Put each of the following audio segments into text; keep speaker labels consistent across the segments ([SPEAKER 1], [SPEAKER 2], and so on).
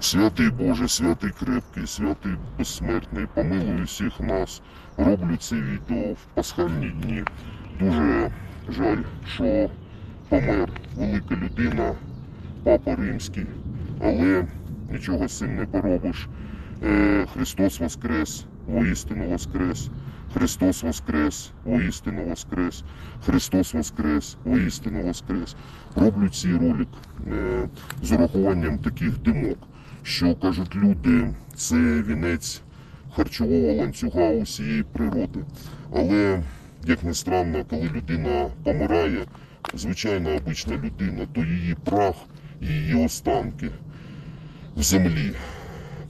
[SPEAKER 1] Святий Боже, святий крепкий, святий безсмертний, помилуй всіх нас. Роблю це відео в пасхальні дні. Дуже жаль, що помер велика людина, папа римський, але нічого з цим не поробиш. Е, Христос Воскрес, воістину Воскрес. Христос Воскрес, воістину Воскрес. Христос Воскрес, воістину Воскрес. Роблю цей ролик е, з урахуванням таких думок, що кажуть люди, це вінець харчового ланцюга усієї природи. Але, як не странно, коли людина помирає, звичайна обична людина, то її прах, і її останки в землі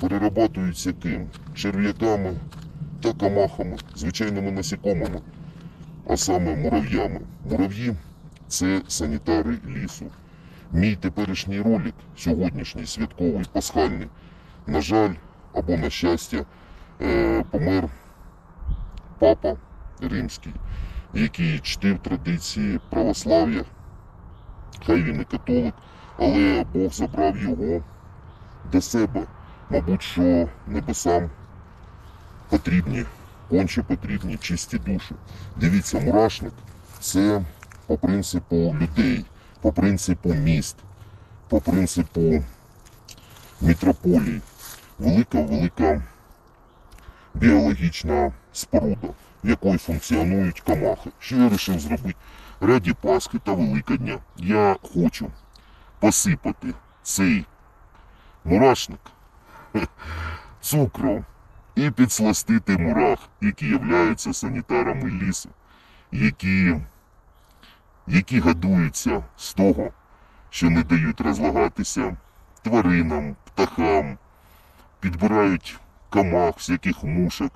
[SPEAKER 1] перерабатуються ким? Черв'яками та камахами, звичайними насікомими, а саме мурав'ями. Мурав'ї це санітари лісу. Мій теперішній ролик, сьогоднішній святковий, пасхальний, на жаль, або на щастя, е, помер папа римський, який чтив традиції православ'я. Хай він і католик, але Бог забрав його до себе. Мабуть, що небесам потрібні, конче потрібні чисті душі. Дивіться, мурашник це по принципу людей, по принципу міст, по принципу мітрополій. Велика, велика біологічна споруда, в якої функціонують камахи. Що я вирішив зробити? Раді Пасхи та Великодня я хочу посипати цей мурашник цукром і підсластити мурах, які являються санітарами лісу, які, які гадуються з того, що не дають розлагатися тваринам, птахам, підбирають камах, всяких мушок.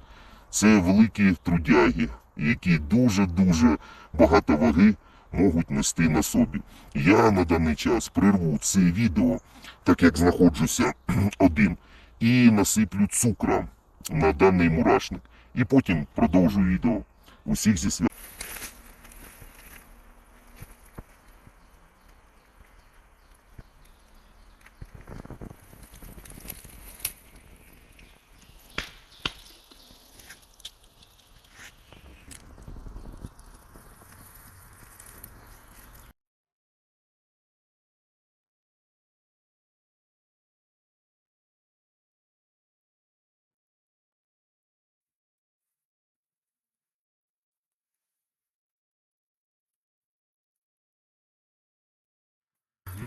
[SPEAKER 1] Це великі трудяги, які дуже-дуже багато ваги можуть нести на собі. Я на даний час прерву це відео, так як знаходжуся один, і насиплю цукра на даний мурашник. І потім продовжу відео. Усіх зі свят.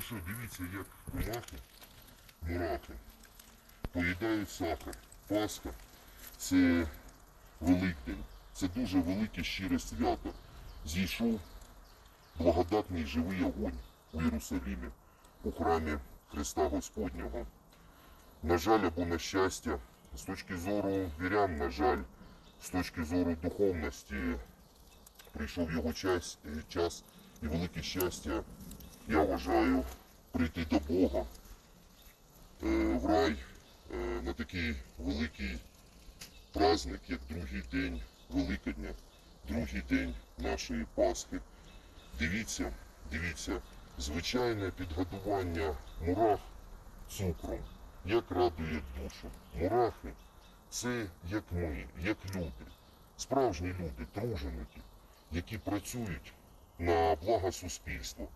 [SPEAKER 1] Що, дивіться, як комахи, мурахи поїдають сахар. Пасха це Великдень. Це дуже велике щире свято. Зійшов благодатний живий огонь у Єрусалимі, у храмі Христа Господнього. На жаль, або на щастя, з точки зору вірян, на жаль, з точки зору духовності, прийшов його час, час і велике щастя я вважаю прийти до Бога е, в рай е, на такий великий праздник, як другий день Великодня, другий день нашої Пасхи. Дивіться, дивіться, звичайне підгодування мурах цукром, як радує душу. Мурахи це як ми, як люди, справжні люди, труженики, які працюють на благо суспільства.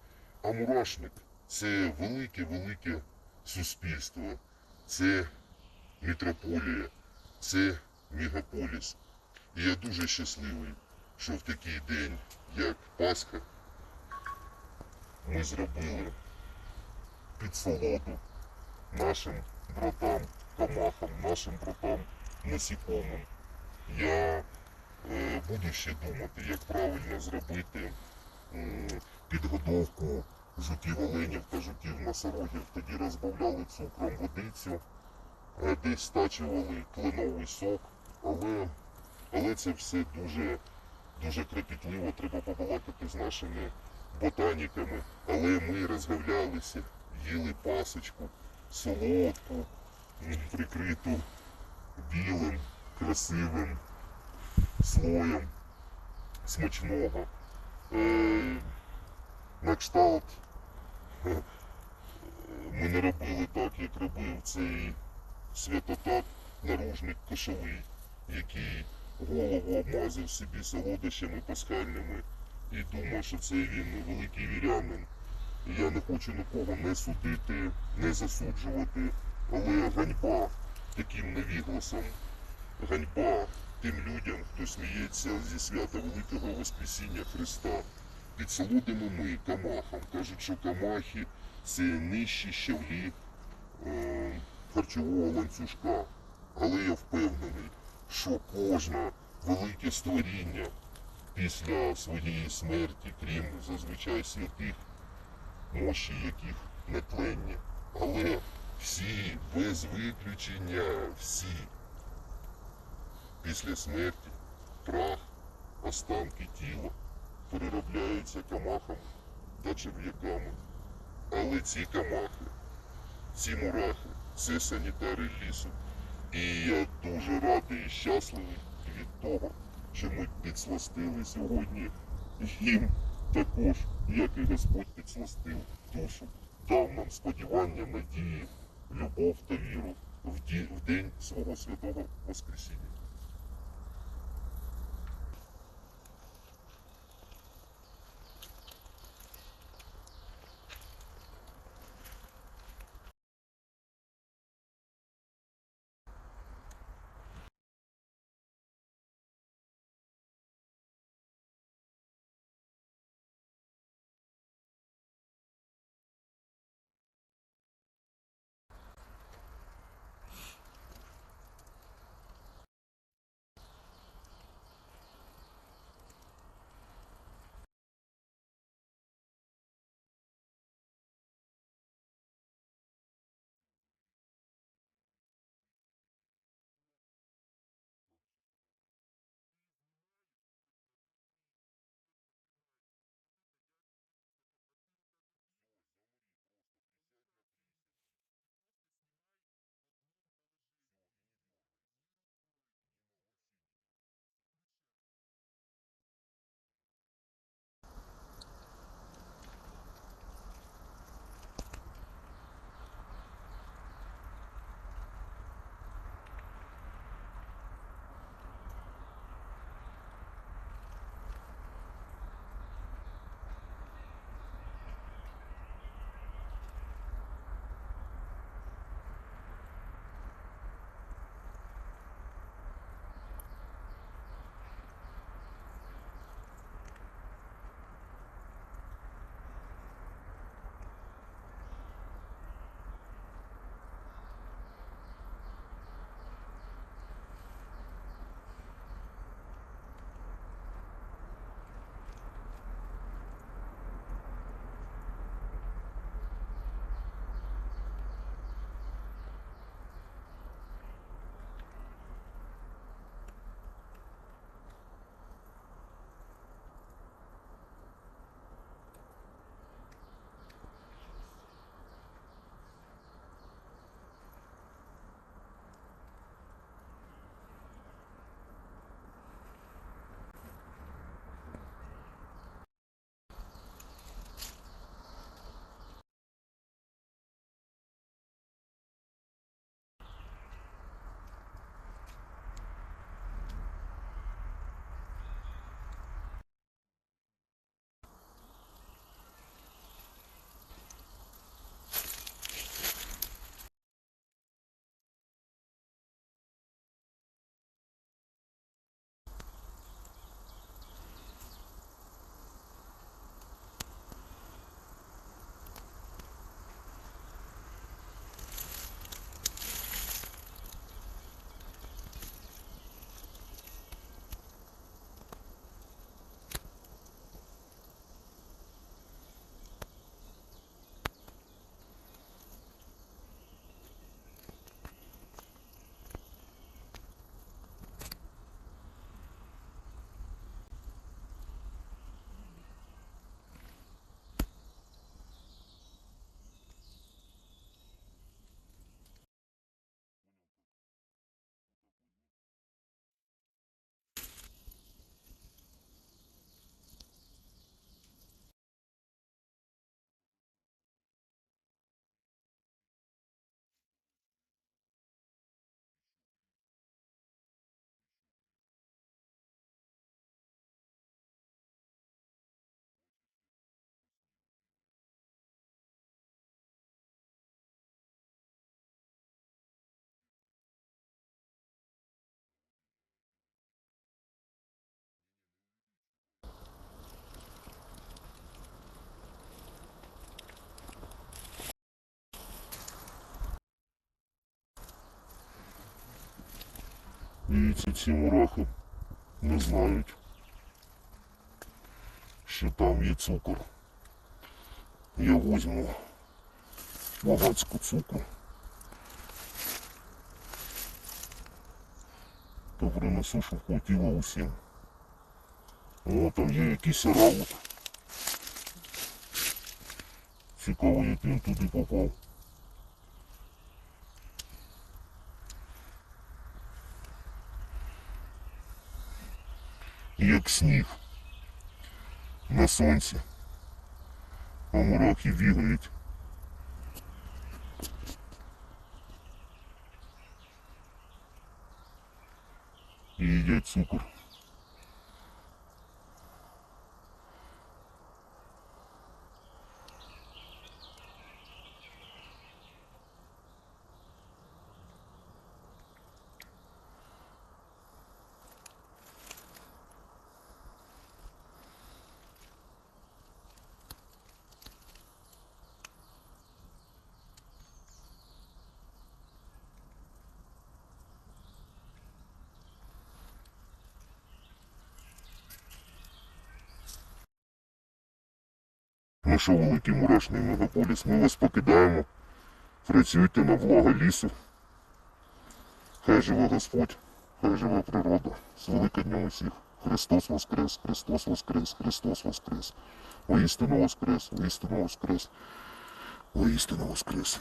[SPEAKER 1] А мурашник це велике-велике суспільство, це мітрополія, це мегаполіс. І я дуже щасливий, що в такий день, як Пасха, ми зробили підсолоду нашим братам, камахам, нашим братам насікомим. Я е, буду ще думати, як правильно зробити м, підгодовку жуків оленів та жуків носорогів. Тоді розбавляли цукром водицю, е, десь стачували кленовий сок, але, але це все дуже, дуже кропітливо, треба побалакати з нашими ботаніками. Але ми розгавлялися, їли пасочку, солодку, прикриту білим, красивим слоєм смачного. Е, на кшталт ми не робили так, як робив цей святотат наружник кошовий, який голову обмазав собі солодощами пасхальними і думав, що це він великий вірянин. Я не хочу нікого не судити, не засуджувати, але ганьба таким невігласом, ганьба тим людям, хто сміється зі свята Великого Воскресіння Христа. Під солодимо ми камахам. Кажуть, що камахи це нижчі щавлі е, харчового ланцюжка. Але я впевнений, що кожне велике створіння після своєї смерті, крім зазвичай святих, мощі яких нетленні. Але всі, без виключення, всі після смерті прах, останки тіла переробляються камахами та черв'яками. Але ці камахи, ці мурахи, це санітари лісу. І я дуже радий і щасливий від того, що ми підсластили сьогодні їм також, як і Господь підсластив душу, дав нам сподівання, надії, любов та віру в, день свого святого Воскресіння. Дивіться, ці мурахи не знають, що там є цукор. Я візьму багацьку цукру. Та принесу, щоб хватило усім. О, там є якийсь раут. Цікаво, як він туди попав. Як сніг на сонці. А мурахи бігають. І їдять цукор. Ну що, великий мурашний мегаполіс, ми вас покидаємо. Працюйте на благо лісу. Хай живе Господь, хай живе природа. З Великоднем усіх. Христос Воскрес, Христос Воскрес, Христос Воскрес. Воістину Воскрес, воістину Воскрес, воістину Воскрес.